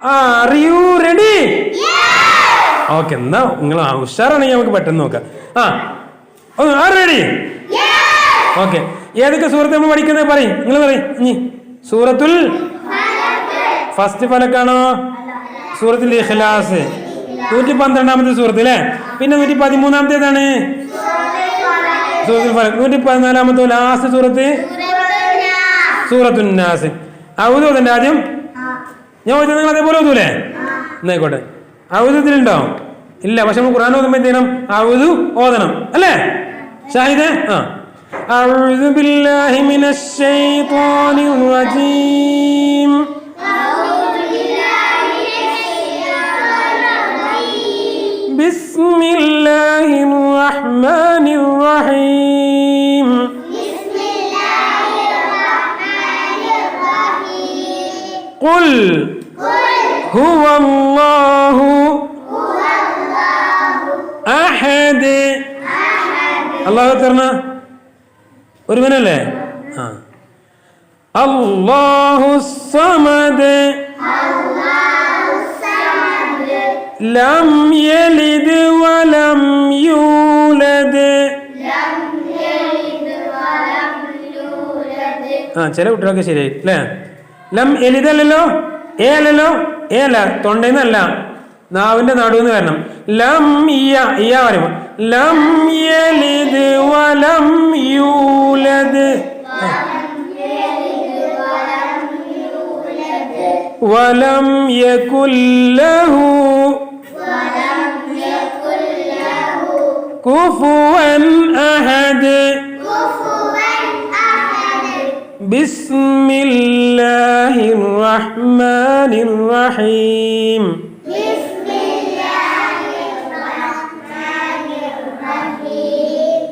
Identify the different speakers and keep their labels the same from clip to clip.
Speaker 1: Are you ready okay എന്നാ നിങ്ങൾ ഉഷാറാണെങ്കിൽ നമുക്ക് പെട്ടെന്ന് നോക്കാം. ആ ആർ റെഡി ഓക്കെ ഏതൊക്കെ സൂറത്ത് നമ്മൾ പഠിക്കുന്നത് പറയും നിങ്ങൾ പറയും ഇനി. സൂറത്തുൽ ഫസ്റ്റ് ഫലക്കാണോ? സൂറത്തിൽ ഇഖ്ലാസ്. നൂറ്റി പന്ത്രണ്ടാമത്തെ സൂറത്ത് അല്ലേ? പിന്നെ നൂറ്റി പതിമൂന്നാമത്തേതാണ്? സൂറത്തുൽ ഫലക്. നൂറ്റി പതിനാലാമത്തെ ലാസ്റ്റ് സൂറത്ത്? സൂറത്തുന്നാസ് ഔദൂതന്റെ ആദ്യം. ഞാൻ ചോദിച്ചത് നിങ്ങൾ അതേപോലെ ഓതൂലേ എന്നായിക്കോട്ടെ ഔദത്തിലുണ്ടോ ഇല്ല പക്ഷെ നമ്മൾ ഖുർആൻ ഓതുമ്പോൾ എന്ത് ചെയ്യണം ഔദു ഓതണം അല്ലേ ഷാഹിദ് ആ أعوذ بالله من الشيطان الرجيم قل هو الله أحد അള്ളാഹു തരണ ഒരുവനല്ലേ ആ അള്ളാഹു സമദ് ലം യലിദ് വലം യൂലദ് ആ ചില കുട്ടികളൊക്കെ ശരിയായി അല്ലേ ലം എലിതല്ലോ ഏ ഏല. ഏ അല്ല തൊണ്ടയിന്നല്ല. നാവിന്റെ നടുവെന്ന് വരണം. ലം ഇയ ഇയ പറയുമ്പോ ലം യലിദ് വലം യൂലദ്. വലം യകുല്ലഹു. കുഫുവൻ അഹദ്. بسم الله الرحمن الرحيم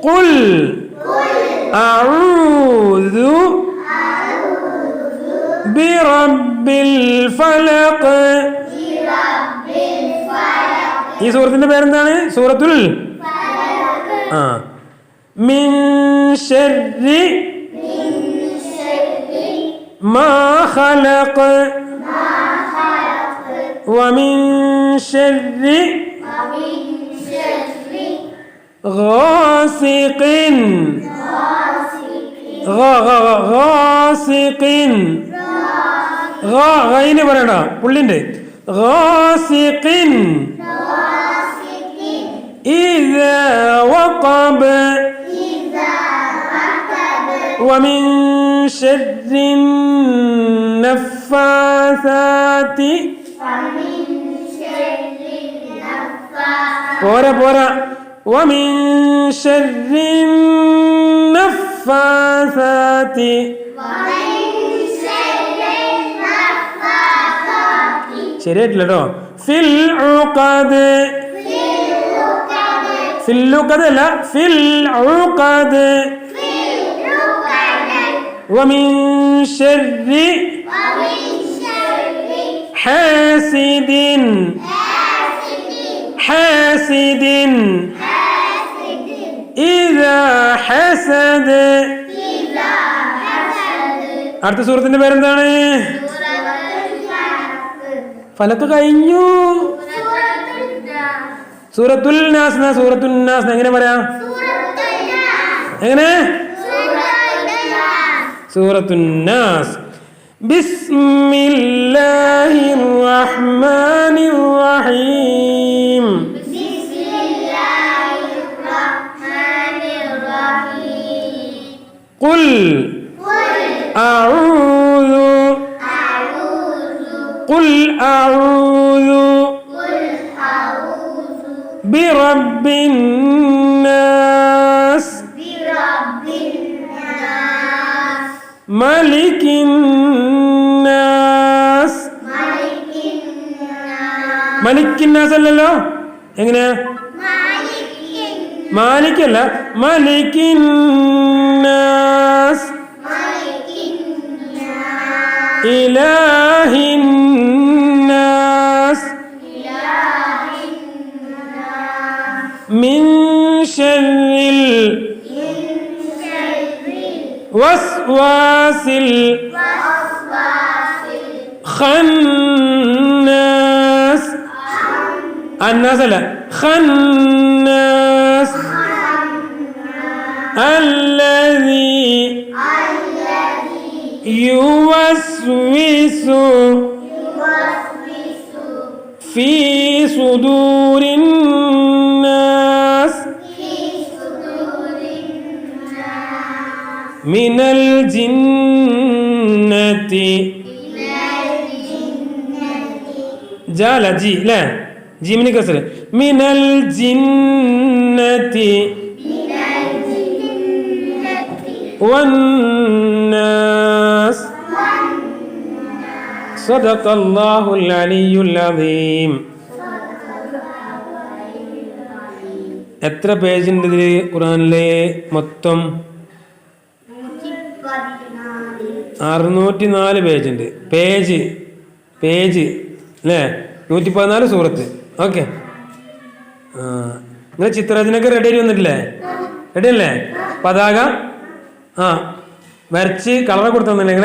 Speaker 1: قل أعوذ برب الفلق ഈ സൂറത്തിന്റെ പേരെന്താണ് സൂറത്തുൽ ആ മിൻ ഷർരി ما خلق ومن شر غاسق غ غ غ- غاسق غ غين പറയണ പുള്ളിന്റെ غاسق إذا وقب ومن شر النفاثات പോരാ പോരാ ومن شر النفاثات ശരിയായിട്ടില്ല കേട്ടോ ഫിൽ ഉഖദ് ഫിൽ ഉഖദ് അല്ല ഫിൽ ഉഖദ് ومن شر حاسد حاسد إذا حسد അടുത്ത സൂറത്തിന്റെ പേരെന്താണ് ഫലക്ക് കഴിഞ്ഞു സൂറത്തുൽ നാസ് എന്നാ സൂറത്തുൽ നാസ് എന്ന് എങ്ങനെ പറയാം എങ്ങനെ سورة الناس. بسم الله الرحمن الرحيم. قل أعوذ. قل أعوذ. برب الناس. ملك الناس മലിക് الناس അല്ലല്ലോ എങ്ങനെയാ മാലിക്കല്ല മലിക് الناس إله الناس من شر وسواس الخناس الناس لا. خناس. الذي يوسوس في صدور الناس من الجنة جال جي لا جي من كسر من الجنة والناس صدق الله العلي العظيم എത്ര പേജ് ഉണ്ട് ഇതിൽ ഖുറാനിലെ മൊത്തം അറുന്നൂറ്റി നാല് പേജ് ഉണ്ട് പേജ് പേജ് അല്ലേ? നൂറ്റി പതിനാല് സൂറത്ത്. ഓക്കെ. നിങ്ങൾ ചിത്രരചനയൊക്കെ റെഡി ആയി വന്നിട്ടില്ലേ? റെഡി അല്ലേ? പതാക ആ വരച്ച് കളർ കൊടുത്തു നിങ്ങൾ